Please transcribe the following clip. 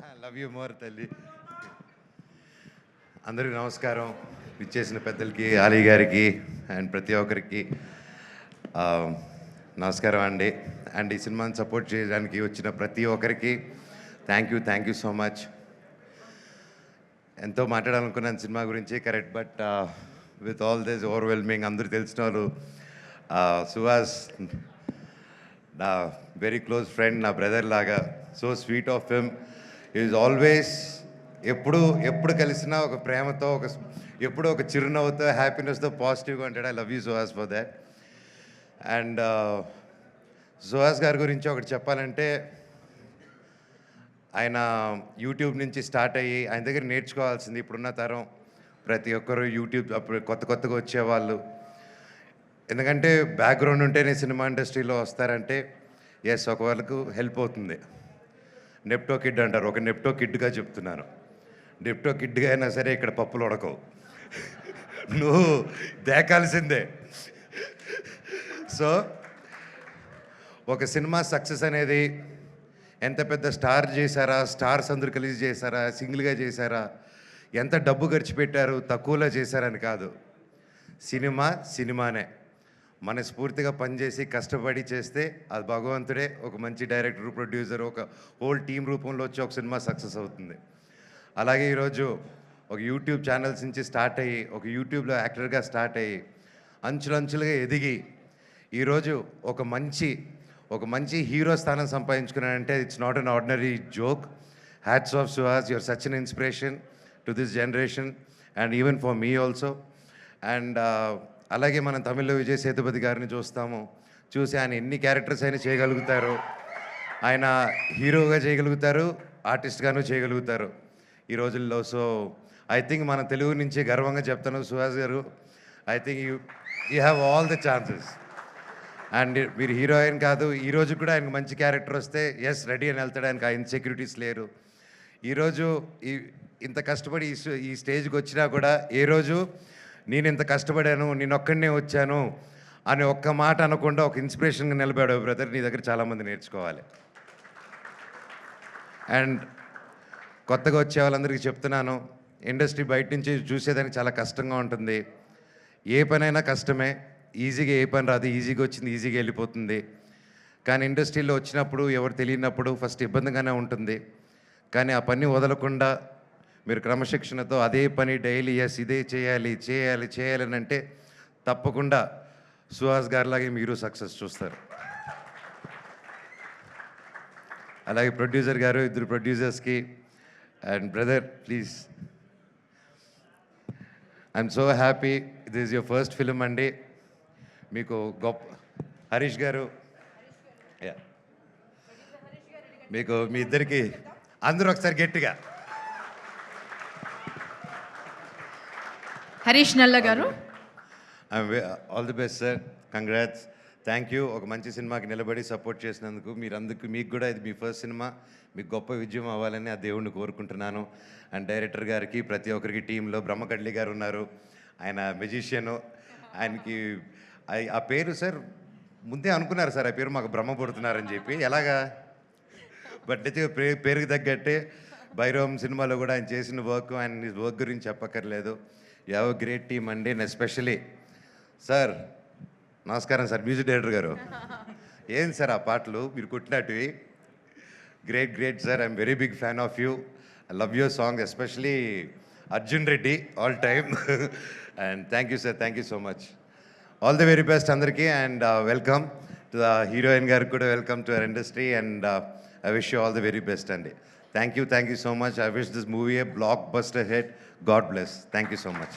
Love you more తల్లి. అందరికీ నమస్కారం. ఇచ్చేసిన పెద్దలకి ఆలీ గారికి అండ్ ప్రతి ఒక్కరికి. నమస్కారం అండి. అండ్ ఈ సినిమాని సపోర్ట్ చేయడానికి వచ్చిన ప్రతి ఒక్కరికి thank you thank you so much ఎంతో మాట్లాడాలనుకున్నాను సినిమా గురించి correct but with all this overwhelming అందరూ తెలిసిన వాళ్ళు సుహాస్ నా వెరీ క్లోజ్ ఫ్రెండ్ నా బ్రదర్ లాగా so sweet of film is always ఎప్పుడు ఎప్పుడు కలిసినా ఒక ప్రేమతో ఒక ఎప్పుడు ఒక చిరునవ్వుతో హ్యాపీనెస్తో పాజిటివ్గా ఉంటాడు. I love you Suhas for that and Suhas గారి గురించి ఒకటి చెప్పాలంటే ఆయన యూట్యూబ్ నుంచి స్టార్ట్ అయ్యి ఆయన దగ్గర నేర్చుకోవాల్సింది ఇప్పుడున్న తరం. ప్రతి ఒక్కరు యూట్యూబ్ అప్పుడు కొత్త కొత్తగా వచ్చేవాళ్ళు. ఎందుకంటే బ్యాక్గ్రౌండ్ ఉంటేనే సినిమా ఇండస్ట్రీలో వస్తారంటే ఎస్ ఒక వాళ్ళకు హెల్ప్ అవుతుంది. నెప్టో కిడ్ అంటారు. ఒక నెప్టో కిడ్గా చెప్తున్నాను. నెప్టో కిడ్గా అయినా సరే ఇక్కడ పప్పులు ఉడకవు. నువ్వు దేకాల్సిందే. సో ఒక సినిమా సక్సెస్ అనేది ఎంత పెద్ద స్టార్ చేశారా? స్టార్స్ అందరూ కలిసి చేశారా? సింగిల్గా చేశారా? ఎంత డబ్బు ఖర్చు పెట్టారు? తక్కువలో చేశారని కాదు. సినిమా సినిమానే. మనస్ఫూర్తిగా పనిచేసి కష్టపడి చేస్తే అది భగవంతుడే ఒక మంచి డైరెక్టర్ ప్రొడ్యూసర్ ఒక హోల్ టీం రూపంలో వచ్చి ఒక సినిమా సక్సెస్ అవుతుంది. అలాగే ఈరోజు ఒక యూట్యూబ్ ఛానల్స్ నుంచి స్టార్ట్ అయ్యి ఒక యూట్యూబ్లో యాక్టర్గా స్టార్ట్ అయ్యి అంచులంచులుగా ఎదిగి ఈరోజు ఒక మంచి ఒక మంచి హీరో స్థానం సంపాదించుకున్నానంటే it's not an ordinary joke. Hats off Suhas your such an inspiration to this generation and even for me also and అలాగే మనం తమిళ్ళో విజయ్ సేతుపతి గారిని చూస్తాము. చూసి ఆయన ఎన్ని క్యారెక్టర్స్ అయినా చేయగలుగుతారు. ఆయన హీరోగా చేయగలుగుతారు ఆర్టిస్ట్గాను చేయగలుగుతారు. ఈ రోజుల్లో సో ఐ థింక్ మన తెలుగు నుంచి గర్వంగా చెప్తాను Suhas garu. I think you you have all the chances. And మీరు హీరోయిన్ కాదు. ఈ రోజు కూడా ఆయనకు మంచి క్యారెక్టర్ వస్తే ఎస్ రెడీ అని వెళ్తాడు ఆయనకు ఆ ఇన్సెక్యూరిటీస్ లేరు. ఈరోజు ఈ ఇంత కష్టపడి ఈ ఈ స్టేజ్కి వచ్చినా కూడా ఏ రోజు నేను ఇంత కష్టపడాను నేను ఒక్కడనే వచ్చాను అని ఒక్క మాట అనకుండా ఒక ఇన్స్పిరేషన్గా నిలబడావు బ్రదర్ నీ దగ్గర చాలామంది నేర్చుకోవాలి. అండ్ కొత్తగా వచ్చే వాళ్ళందరికీ చెప్తున్నాను ఇండస్ట్రీ బయట నుంచి చూసేదానికి చాలా కష్టంగా ఉంటుంది. ఏ పనైనా కష్టమే ఈజీగా ఏ పని రాదు ఈజీగా వచ్చింది ఈజీగా వెళ్ళిపోతుంది. కానీ ఇండస్ట్రీలో వచ్చినప్పుడు ఎవరు తెలియనప్పుడు ఫస్ట్ ఇబ్బందిగానే ఉంటుంది. కానీ ఆ పని వదలకుండా మీరు క్రమశిక్షణతో అదే పని డైలీ ఎస్ ఇదే చేయాలి చేయాలి చేయాలని అంటే తప్పకుండా సుహాస్ గారిలాగే మీరు సక్సెస్ చూస్తారు. అలాగే ప్రొడ్యూసర్ గారు ఇద్దరు ప్రొడ్యూసర్స్కి and brother please. I'm so happy ఇది ఈజ్ యువర్ ఫస్ట్ ఫిలిం అండి. మీకు గొప్ప హరీష్ గారు. మీకు మీ ఇద్దరికి అందరూ ఒకసారి గట్టిగా. Harish Nalla garu. All the best sir congrats thank you ఒక మంచి సినిమాకి నిలబడి సపోర్ట్ చేసినందుకు మీరు అందుకు మీకు కూడా ఇది మీ ఫస్ట్ సినిమా. మీకు గొప్ప విజయం అవ్వాలని ఆ దేవుణ్ణి కోరుకుంటున్నాను. అండ్ డైరెక్టర్ గారికి ప్రతి ఒక్కరికి టీంలో బ్రహ్మకడ్లి గారు ఉన్నారు. ఆయన మెజిషియను ఆయనకి ఆ- పేరు సార్ ముందే అనుకున్నారు సార్ ఆ పేరు మాకు బ్రహ్మ పుడుతున్నారని చెప్పి. ఎలాగా? బట్ అయితే పేరుకి తగ్గట్టే భైరవం సినిమాలో కూడా ఆయన చేసిన వర్క్ ఆయన వర్క్ గురించి చెప్పక్కర్లేదు. యావ్ గ్రేట్ టీమ్ అండి అండ్ ఎస్పెషలీ సార్ నమస్కారం సార్ మ్యూజిక్ డైరెక్టర్ గారు. ఏం సార్ ఆ పాటలు? మీరు కొట్టినట్టువి. Great great sir I'm very big fan of you I love your song especially Arjun Reddy all time and thank you sir thank you so much all the very best అందరికీ and welcome to the heroine గారికి కూడా welcome to our industry and I wish you all the very best అండి. Thank you, thank you so much. I wish this movie a blockbuster hit. God bless. Thank you so much.